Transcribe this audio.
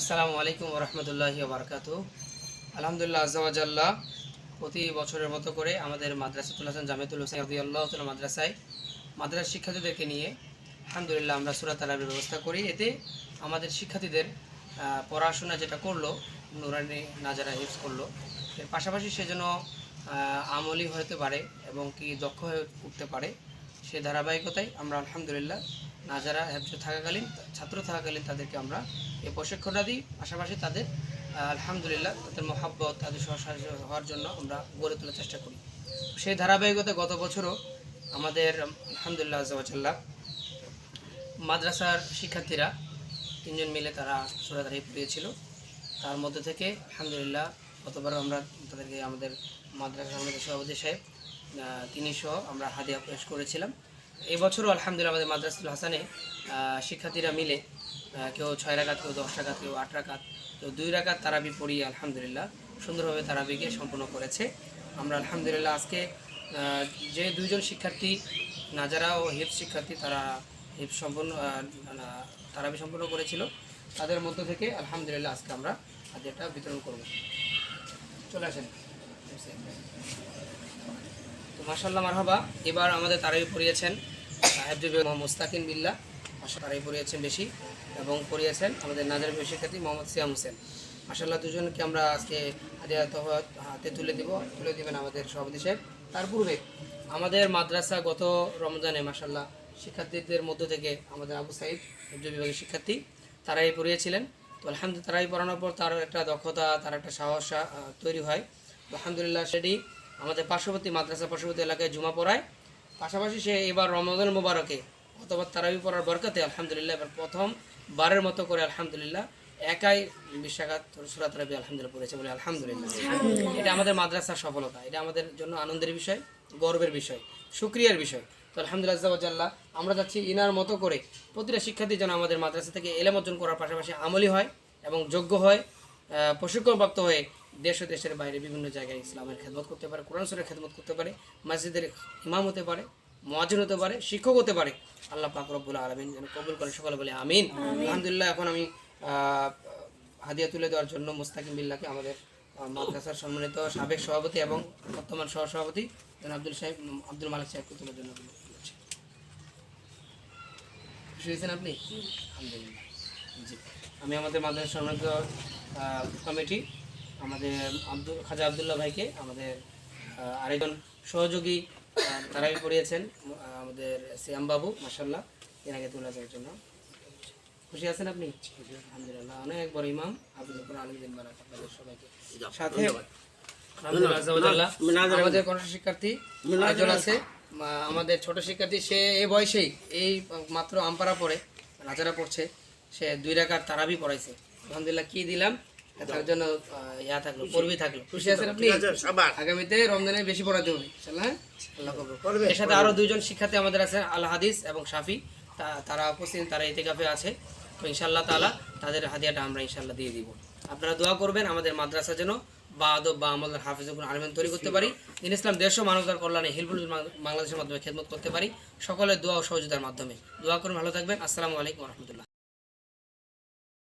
আসসালামু আলাইকুম রহমতুল্লাহি বারকাতু আলহামদুলিল্লাহ আজাল্লাহ প্রতি বছরের মতো করে আমাদের মাদ্রাসাতুল হাসান জামেতুল হোসেন রদি আল্লাহ মাদ্রাসায় মাদ্রাসা শিক্ষার্থীদেরকে নিয়ে আলহামদুলিল্লাহ আমরা সুরাত আলামের ব্যবস্থা করি। এতে আমাদের শিক্ষার্থীদের পড়াশোনা যেটা করল, নুরানি নাজারা হিফজ করল। এর পাশাপাশি সে যেন আমলি হতে পারে এবং কি দক্ষ হয়ে উঠতে পারে সে ধারাবাহিকতায় আমরা আলহামদুলিল্লাহ নাজারা হেফজ থাকাকালীন, ছাত্র থাকাকালীন তাদেরকে আমরা এই প্রশিক্ষণটা দিই। পাশাপাশি তাদের আলহামদুলিল্লাহ তাদের মহাব্বত, তাদের সহসাহায্য হওয়ার জন্য আমরা গড়ে তোলার চেষ্টা করি। সেই ধারাবাহিকতা গত বছরও আমাদের, আলহামদুলিল্লাহ আজাল্লাহ মাদ্রাসার শিক্ষার্থীরা তিনজন মিলে তারা সুরাধারি পড়িয়েছিল তার মধ্যে থেকে আলহামদুলিল্লাহ গতবারও আমরা তাদেরকে আমাদের মাদ্রাসা আমাদের সভাপতি সাহেব তিনি সহ আমরা হাদিয়া পেশ করেছিলাম। এই বছরও আলহামদুলিল্লাহ আমাদের মাদ্রাসুল হাসানে শিক্ষার্থীরা মিলে কেউ ছয় রাকাত কেউ দশ রাকাত কেউ আট রাকাত কেউ দুই রাকাত তারাবি পড়িয়ে আলহামদুলিল্লাহ সুন্দরভাবে তারাবিকে সম্পন্ন করেছে। আমরা আলহামদুলিল্লাহ আজকে যে দুইজন শিক্ষার্থী নাজারা ও হিফ শিক্ষার্থী তারা হিফ সম্পন্ন আহ, তারাবি সম্পন্ন করেছিল তাদের মধ্য থেকে আলহামদুলিল্লাহ আজকে আমরা হাদিয়াটা বিতরণ করব। চলে আসেন। তো মাসাল্লাহ মারহাবা। এবার আমাদের তারাবি পড়িয়েছেন মোহাম্মদ মুস্তাকিন বিল্লাহ মাসা তারাবি পড়িয়েছেন বেশি এবং পড়িয়েছেন আমাদের নাজার শিক্ষার্থী মোহাম্মদ সিয়াম হোসেন। মাসাল্লাহ দুজনকে আমরা আজকে হাতে তুলে দিব, তুলে দিবেন আমাদের সভাপতি সাহেব। তার পূর্বে আমাদের মাদ্রাসা গত রমজানে মাসাল্লাহ শিক্ষার্থীদের মধ্য থেকে আমাদের আবু সাইদ হেফজুল বিভাগের শিক্ষার্থী, তারাই পড়িয়েছিলেন। তো আলহামদুলিল্লাহ, তারাই পড়ানোর পর তার একটা দক্ষতা, তার একটা সাহস তৈরি হয়। আলহামদুলিল্লাহ, সেটি আমাদের পার্শ্ববর্তী মাদ্রাসা পার্শ্ববর্তী এলাকায় জুমা পড়ায়। পাশাপাশি সে এবার রমজান মোবারকে অথবা তারাবি পড়ার বরকতে আলহামদুলিল্লাহ এবার প্রথম বারের মতো করে আলহামদুলিল্লাহ একাই বিশাখাত সুরাত রাবি আলহামদুলিল্লাহ পড়েছে বলে আলহামদুলিল্লাহ। এটা আমাদের মাদ্রাসার সফলতা এটা আমাদের জন্য আনন্দের বিষয় গর্বের বিষয় সুক্রিয়ার বিষয়। তো আলহামদুলিল্লাহ আমরা যাচ্ছি ইনার মতো করে প্রতিটা শিক্ষার্থী যেন আমাদের মাদ্রাসা থেকে এলেম অর্জন করার পাশাপাশি আমলি হয় এবং যোগ্য হয় প্রশিক্ষণপ্রাপ্ত হয়ে দেশ ও দেশের বাইরে বিভিন্ন জায়গায় ইসলামের খেদমত করতে পারে কোরআন সুরের খেদমত করতে পারে মসজিদের ইমাম হতে পারে মহাজিন হতে পারে শিক্ষক হতে পারে। আল্লাহ পাক রব্বুল আলমিন যেন কবুল করে সকলে বলে আমিন। আলহামদুলিল্লাহ এখন আমি হাদিয়া তুলে দেওয়ার জন্য মুস্তাকিম বিল্লাহকে আমাদের মাদ্রাসার সম্মানিত সাবেক সভাপতি এবং বর্তমান সহসভাপতি যেন আব্দুল সাহেব আব্দুল মালিক সাহেবকে তুলে জন্য খুশি হয়েছেন আপনি? আলহামদুলিল্লাহ। জি। আমি আমাদের মাদ্রাসার সম্মানিত কমিটি আমাদের আব্দুল খাজা আবদুল্লাহ ভাইকে আমাদের আরেকজন সহযোগী তারাই পড়িয়েছেন আমাদের শ্যাম বাবু মাসাল্লাহ এনাকে তুলে দেওয়ার জন্য। খুশি আছেন আপনি? আলহামদুলিল্লাহ অনেক বড় ইমাম আব্দুল আলমদিন বারাক আপনাদের সবাইকে। সাথে আমাদের কণ্ঠ শিক্ষার্থী একজন আছে। আমাদের ছোট শিক্ষার্থী সে এই বয়সেই এই মাত্র আমপারা পড়ে রাজারা পড়ছে সে দুই রাকার তারাবি পড়াইছে। আলহামদুলিল্লাহ কি দিলাম? তার জন্য ইয়া থাকল পড়বি থাকল। খুশি আছেন আপনি। আগামীতে রমজানে বেশি পড়াতে হবে ইনশাআল্লাহ হ্যাঁ? আল্লাহ এর সাথে আরও দুইজন শিক্ষার্থী আমাদের আছে আল হাদিস এবং শাফি। তারা উপস্থিত তারা ইতিকাফে আছে। তো ইনশাআল্লাহ তাআলা তাদের হাদিয়াটা আমরা ইনশাআল্লাহ দিয়ে দিব। আপনারা দোয়া করবেন আমাদের মাদ্রাসা যেন বা আদব বা আমাদের হাফিজুল আলমেন তৈরি করতে পারি। দিন ইসলাম দেশ ও মানবতার কল্যাণে হিলফুল বাংলাদেশের মাধ্যমে খেদমত করতে পারি। সকলের দোয়া ও সহযোগিতার মাধ্যমে। দোয়া করুন ভালো থাকবেন। আসসালামু আলাইকুম রহমতুল্লাহ।